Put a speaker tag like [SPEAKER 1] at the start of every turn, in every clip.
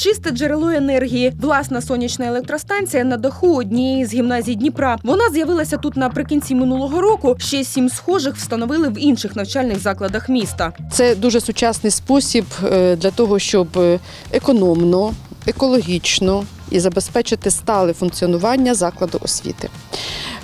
[SPEAKER 1] чисте джерело енергії. Власна сонячна електростанція на даху однієї з гімназій Дніпра. Вона з'явилася тут наприкінці минулого року. Ще сім схожих встановили в інших навчальних закладах міста.
[SPEAKER 2] Це дуже сучасний спосіб е, для того, щоб е, економно, екологічно і забезпечити стале функціонування закладу освіти.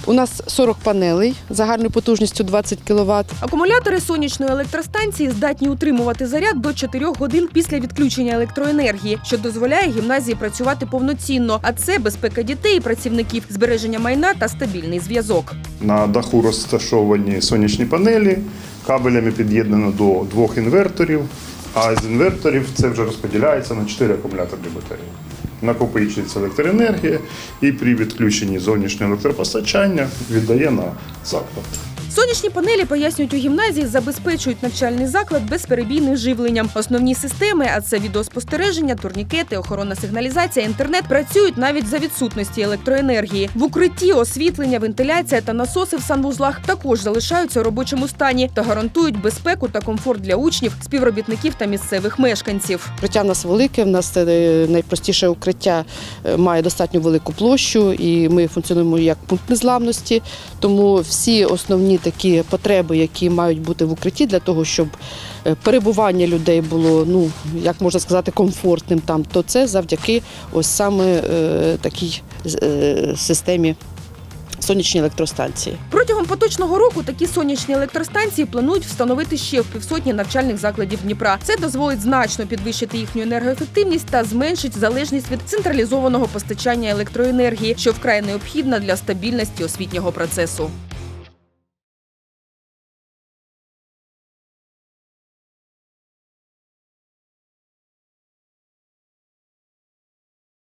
[SPEAKER 2] У нас 40 панелей загальною потужністю 20 кВт.
[SPEAKER 1] Акумулятори сонячної електростанції здатні утримувати заряд до 4 годин після відключення електроенергії, що дозволяє гімназії працювати повноцінно. А це безпека дітей і працівників, збереження майна та стабільний зв'язок.
[SPEAKER 3] На даху розташовані сонячні панелі, кабелями під'єднано до двох інверторів, а з інверторів це вже розподіляється на чотири акумуляторні батареї. Накопичується електроенергія і при відключенні зовнішнього електропостачання віддає на заклад.
[SPEAKER 1] Сонячні панелі пояснюють у гімназії, забезпечують навчальний заклад безперебійним живленням. Основні системи, а це відеоспостереження, турнікети, охоронна сигналізація, інтернет працюють навіть за відсутності електроенергії. В укритті освітлення, вентиляція та насоси в санвузлах також залишаються у робочому стані та гарантують безпеку та комфорт для учнів, співробітників та місцевих мешканців.
[SPEAKER 2] Укриття в нас велике, в нас е, найпростіше укриття е, має достатньо велику площу, і ми функціонуємо як пункт незламності. Тому всі основні такі потреби, які мають бути в укритті, для того, щоб е, перебування людей було, ну як можна сказати, комфортним там, то це завдяки ось саме е, такій е, системі сонячної електростанції.
[SPEAKER 1] Протягом поточного року такі сонячні електростанції планують встановити ще в півсотні навчальних закладів Дніпра. Це дозволить значно підвищити їхню енергоефективність та зменшить залежність від централізованого постачання електроенергії, що вкрай необхідна для стабільності освітнього процесу.